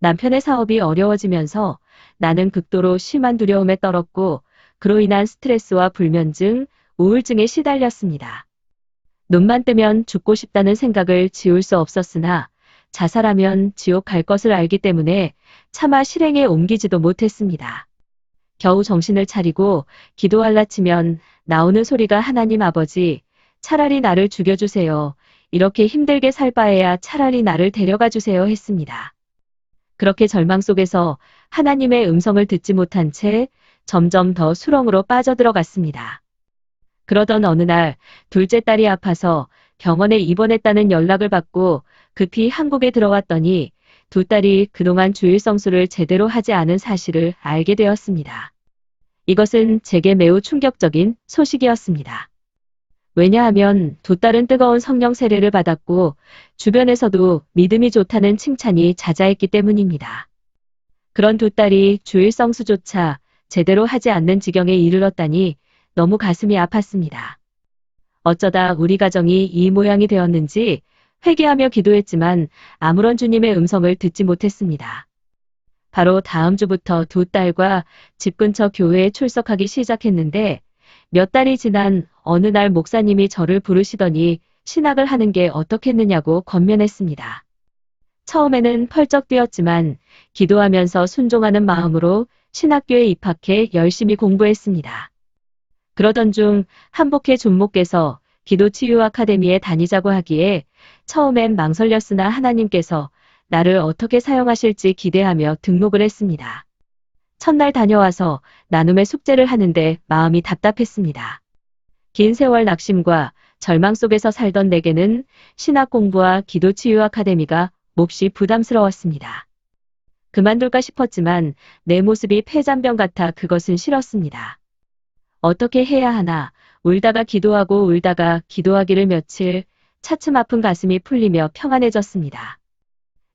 남편의 사업이 어려워지면서 나는 극도로 심한 두려움에 떨었고 그로 인한 스트레스와 불면증, 우울증에 시달렸습니다. 눈만 뜨면 죽고 싶다는 생각을 지울 수 없었으나 자살하면 지옥 갈 것을 알기 때문에 차마 실행에 옮기지도 못했습니다. 겨우 정신을 차리고 기도할라 치면 나오는 소리가 하나님 아버지, 차라리 나를 죽여주세요. 이렇게 힘들게 살 바에야 차라리 나를 데려가 주세요 했습니다. 그렇게 절망 속에서 하나님의 음성을 듣지 못한 채 점점 더 수렁으로 빠져들어갔습니다. 그러던 어느 날 둘째 딸이 아파서 병원에 입원했다는 연락을 받고 급히 한국에 들어왔더니 두 딸이 그동안 주일 성수를 제대로 하지 않은 사실을 알게 되었습니다. 이것은 제게 매우 충격적인 소식이었습니다. 왜냐하면 두 딸은 뜨거운 성령 세례를 받았고 주변에서도 믿음이 좋다는 칭찬이 자자했기 때문입니다. 그런 두 딸이 주일성수조차 제대로 하지 않는 지경에 이르렀다니 너무 가슴이 아팠습니다. 어쩌다 우리 가정이 이 모양이 되었는지 회개하며 기도했지만 아무런 주님의 음성을 듣지 못했습니다. 바로 다음 주부터 두 딸과 집 근처 교회에 출석하기 시작했는데 몇 달이 지난 어느 날 목사님이 저를 부르시더니 신학을 하는 게 어떻겠느냐고 권면했습니다. 처음에는 펄쩍 뛰었지만 기도하면서 순종하는 마음으로 신학교에 입학해 열심히 공부했습니다. 그러던 중 한복회 존목께서 기도치유 아카데미에 다니자고 하기에 처음엔 망설였으나 하나님께서 나를 어떻게 사용하실지 기대하며 등록을 했습니다. 첫날 다녀와서 나눔의 숙제를 하는데 마음이 답답했습니다. 긴 세월 낙심과 절망 속에서 살던 내게는 신학 공부와 기도 치유 아카데미가 몹시 부담스러웠습니다. 그만둘까 싶었지만 내 모습이 폐잔병 같아 그것은 싫었습니다. 어떻게 해야 하나 울다가 기도하고 울다가 기도하기를 며칠 차츰 아픈 가슴이 풀리며 평안해졌습니다.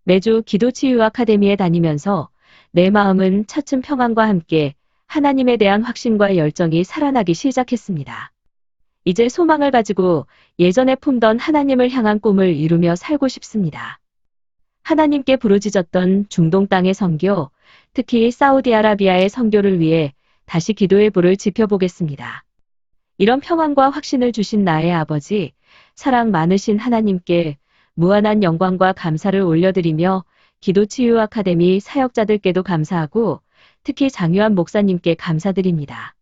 매주 기도 치유 아카데미에 다니면서 내 마음은 차츰 평안과 함께 하나님에 대한 확신과 열정이 살아나기 시작했습니다. 이제 소망을 가지고 예전에 품던 하나님을 향한 꿈을 이루며 살고 싶습니다. 하나님께 부르짖었던 중동 땅의 선교, 특히 사우디아라비아의 선교를 위해 다시 기도의 불을 지펴보겠습니다. 이런 평안과 확신을 주신 나의 아버지, 사랑 많으신 하나님께 무한한 영광과 감사를 올려드리며 기도 치유 아카데미 사역자들께도 감사하고 특히 장유한 목사님께 감사드립니다.